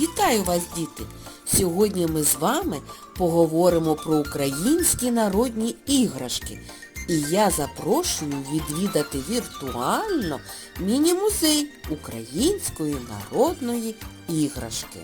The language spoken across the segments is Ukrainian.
Вітаю вас, діти! Сьогодні ми з вами поговоримо про українські народні іграшки. І я запрошую відвідати віртуально міні-музей української народної іграшки.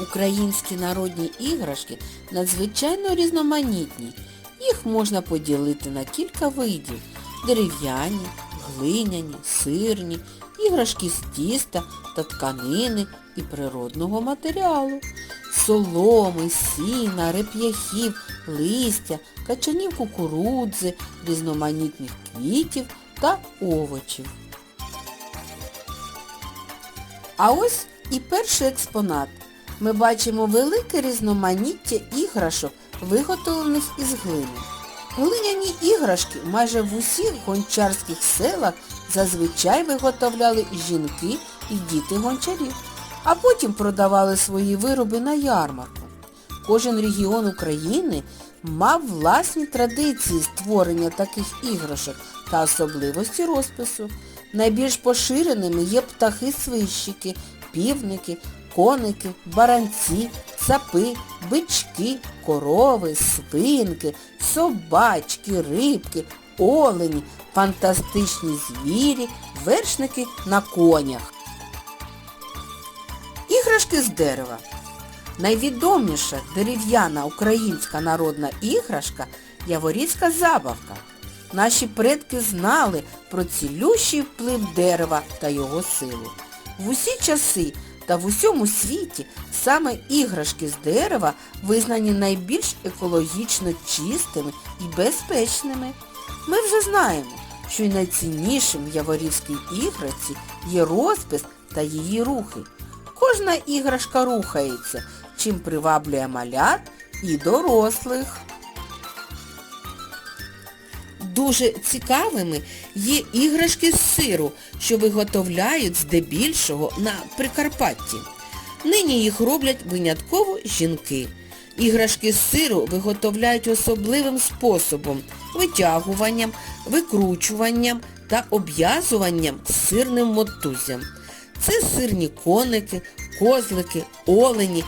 Українські народні іграшки надзвичайно різноманітні. Їх можна поділити на кілька видів. Дерев'яні, глиняні, сирні, іграшки з тіста та тканини і природного матеріалу. Соломи, сіна, реп'яхів, листя, качанів кукурудзи, різноманітних квітів та овочів. А ось і перший експонат. Ми бачимо велике різноманіття іграшок, виготовлених із глини. Глиняні іграшки майже в усіх гончарських селах зазвичай виготовляли жінки і діти гончарів, а потім продавали свої вироби на ярмарку. Кожен регіон України мав власні традиції створення таких іграшок та особливості розпису. Найбільш поширеними є птахи-свищики, півники, коники, баранці, цапи, бички, корови, свинки, собачки, рибки, олені, фантастичні звірі, вершники на конях. Іграшки з дерева. Найвідоміша дерев'яна українська народна іграшка яворівська забавка. Наші предки знали про цілющий вплив дерева та його силу. В усі часи та в усьому світі саме іграшки з дерева визнані найбільш екологічно чистими і безпечними. Ми вже знаємо, що й найціннішим в яворівській іграшці є розпис та її рухи. Кожна іграшка рухається, чим приваблює малят і дорослих. Дуже цікавими є іграшки з сиру, що виготовляють здебільшого на Прикарпатті. Нині їх роблять винятково жінки. Іграшки з сиру виготовляють особливим способом витягуванням, викручуванням та обв'язуванням сирним мотузям. Це сирні коники, козлики, олені,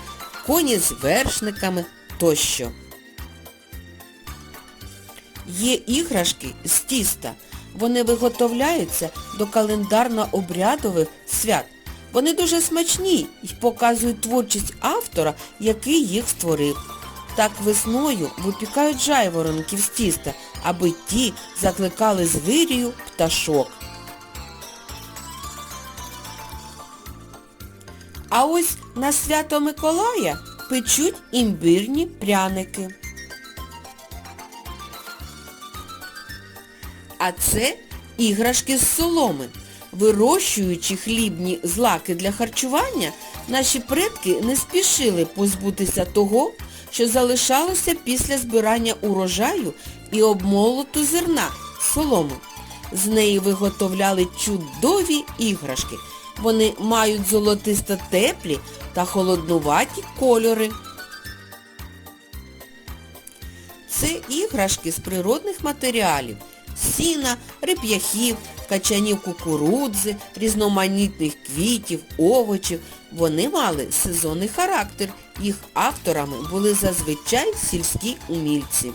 коні з вершниками тощо. Є іграшки з тіста. Вони виготовляються до календарно-обрядових свят. Вони дуже смачні і показують творчість автора, який їх створив. Так весною випікають жайворонків з тіста, аби ті закликали звирію пташок. А ось на свято Миколая печуть імбирні пряники. А це іграшки з соломи. Вирощуючи хлібні злаки для харчування, наші предки не спішили позбутися того, що залишалося після збирання урожаю і обмолоту зерна солому. З неї виготовляли чудові іграшки. Вони мають золотисто теплі та холоднуваті кольори. Це іграшки з природних матеріалів сіна, реп'яхів, качанів кукурудзи, різноманітних квітів, овочів. Вони мали сезонний характер. Їх авторами були зазвичай сільські умільці.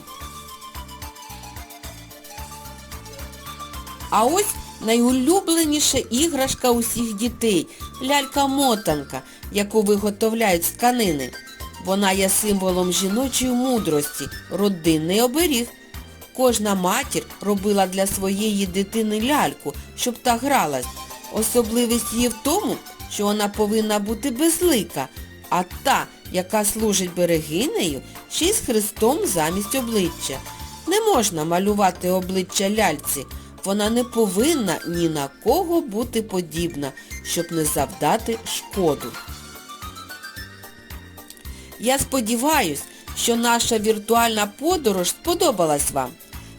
А ось найулюбленіша іграшка усіх дітей лялька-мотанка, яку виготовляють з тканини. Вона є символом жіночої мудрості, родинний оберіг. Кожна матір робила для своєї дитини ляльку, щоб та гралась. Особливість її в тому, що вона повинна бути безлика, а та, яка служить берегинею, ще й з хрестом замість обличчя. Не можна малювати обличчя ляльці, вона не повинна ні на кого бути подібна, щоб не завдати шкоду. Я сподіваюсь, що наша віртуальна подорож сподобалась вам.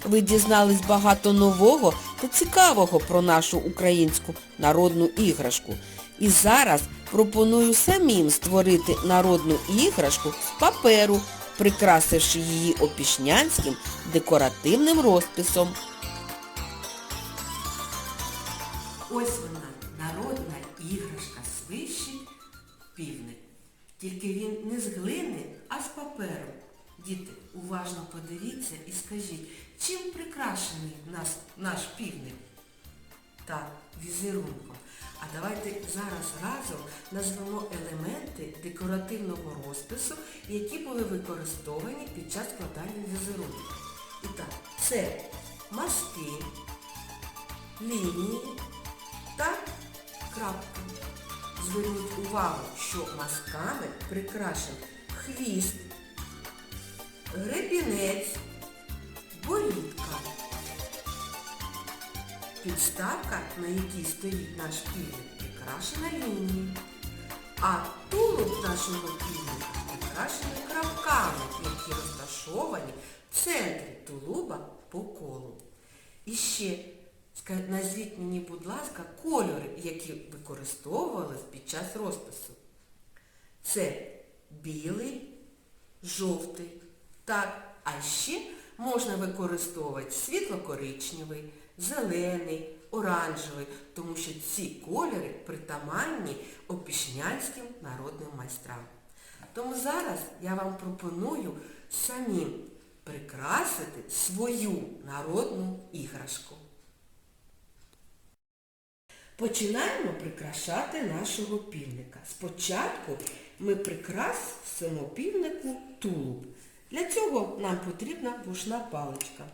Ви дізнались багато нового та цікавого про нашу українську народну іграшку. І зараз пропоную самим створити народну іграшку з паперу, прикрасивши її опішнянським декоративним розписом. Ось вона, народна іграшка Тільки він не з глини, а з паперу. Діти, уважно подивіться і скажіть, чим прикрашений наш, наш півник? Так, візерунком. А давайте зараз разом назвемо елементи декоративного розпису, які були використовані під час складання візерунку. І так, це мазки, лінії та крапки. Зверніть увагу, що мазками прикрашений хвіст, гребінець, Підставка, на якій стоїть наш півник, прикрашена лінією. А тулуб нашого півника прикрашений крапками, які розташовані в центрі тулуба по колу. І ще назвіть мені, будь ласка, кольори, які використовувались під час розпису. Це білий, жовтий. Так, а ще можна використовувати світло-коричневий, зелений, оранжевий, тому що ці кольори притаманні опішнянським народним майстрам. Тому зараз я вам пропоную самим прикрасити свою народну іграшку. Починаємо прикрашати нашого півника. Спочатку ми прикрасимо півнику тулуб. Для цього нам потрібна вушна паличка.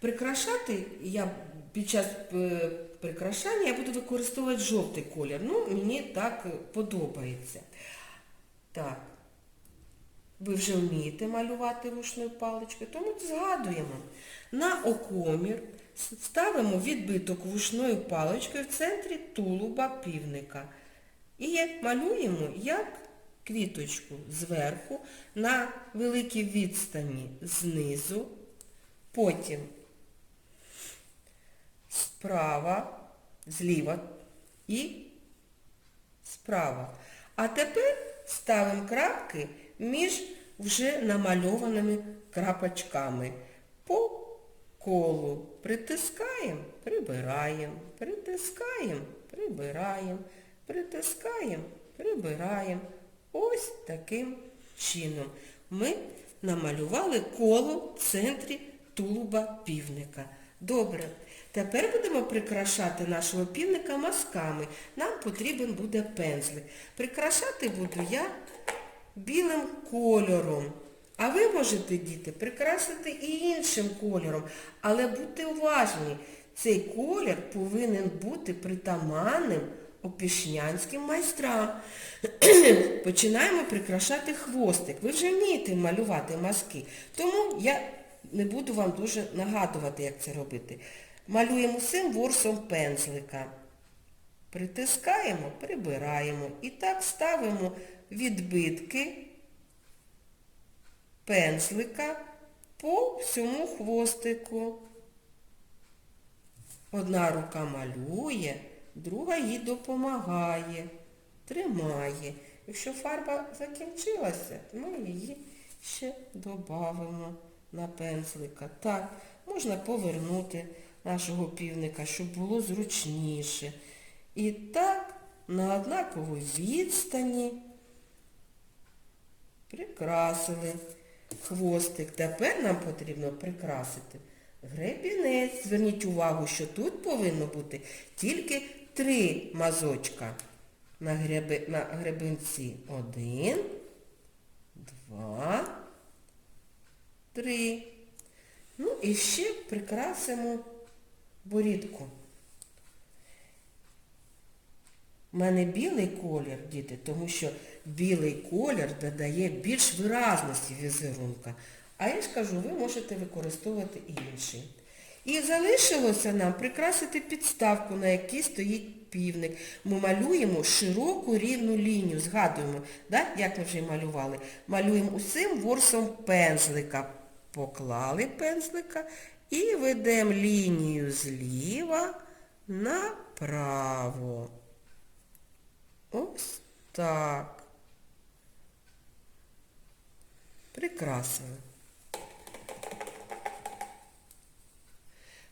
Прикрашати я під час е, прикрашання я буду використовувати жовтий колір. Ну, мені так подобається. Так, ви вже вмієте малювати рушною паличкою, тому згадуємо. На окомір ставимо відбиток вушною паличкою в центрі тулуба півника. І малюємо як квіточку зверху на великій відстані знизу, потім справа, зліва і справа. А тепер ставимо крапки між вже намальованими крапочками. По колу притискаємо, прибираємо, притискаємо, прибираємо, притискаємо, прибираємо. Ось таким чином ми намалювали коло в центрі тулуба півника. Добре. Тепер будемо прикрашати нашого півника мазками. Нам потрібен буде пензлик. Прикрашати буду я білим кольором. А ви можете, діти, прикрасити і іншим кольором. Але будьте уважні, цей колір повинен бути притаманним опішнянським майстрам. Починаємо прикрашати хвостик. Ви вже вмієте малювати мазки. Тому я не буду вам дуже нагадувати, як це робити. Малюємо цим ворсом пензлика. Притискаємо, прибираємо. І так ставимо відбитки пензлика по всьому хвостику. Одна рука малює, друга їй допомагає, тримає. Якщо фарба закінчилася, ми її ще додамо на пензлика. Так, можна повернути нашого півника, щоб було зручніше. І так на однаковій відстані прикрасили хвостик. Тепер нам потрібно прикрасити гребінець. Зверніть увагу, що тут повинно бути тільки три мазочка на, греби, на гребенці. Один, два, три. Ну і ще прикрасимо борідку. У мене білий колір, діти, тому що білий колір додає більш виразності візерунка. А я ж кажу, ви можете використовувати і інший. І залишилося нам прикрасити підставку, на якій стоїть півник. Ми малюємо широку рівну лінію. Згадуємо, да, як ми вже малювали. Малюємо усім ворсом пензлика. Поклали пензлика і ведемо лінію зліва направо. Ось так. Прикрасили.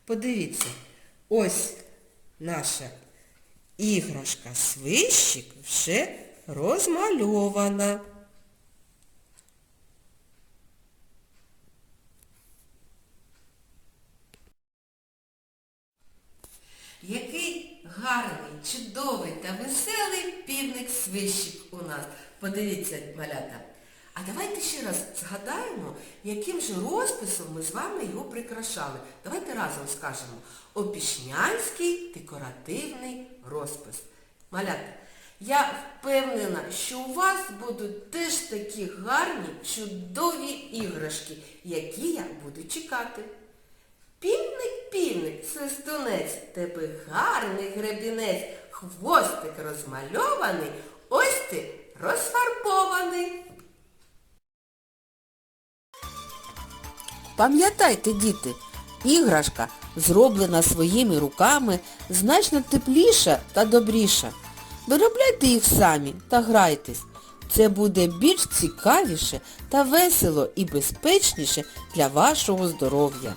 Подивіться, ось наша іграшка свищик вже розмальована. Веселий півник свищик у нас. Подивіться, малята. А давайте ще раз згадаємо, яким же розписом ми з вами його прикрашали. Давайте разом скажемо. Опішнянський декоративний розпис. Малята, я впевнена, що у вас будуть теж такі гарні, чудові іграшки, які я буду чекати. Півник, свистунець, тебе гарний гребінець, хвостик розмальований, ось ти розфарбований. Пам'ятайте, діти, іграшка, зроблена своїми руками, значно тепліша та добріша. Виробляйте їх самі та грайтесь. Це буде більш цікавіше та весело і безпечніше для вашого здоров'я.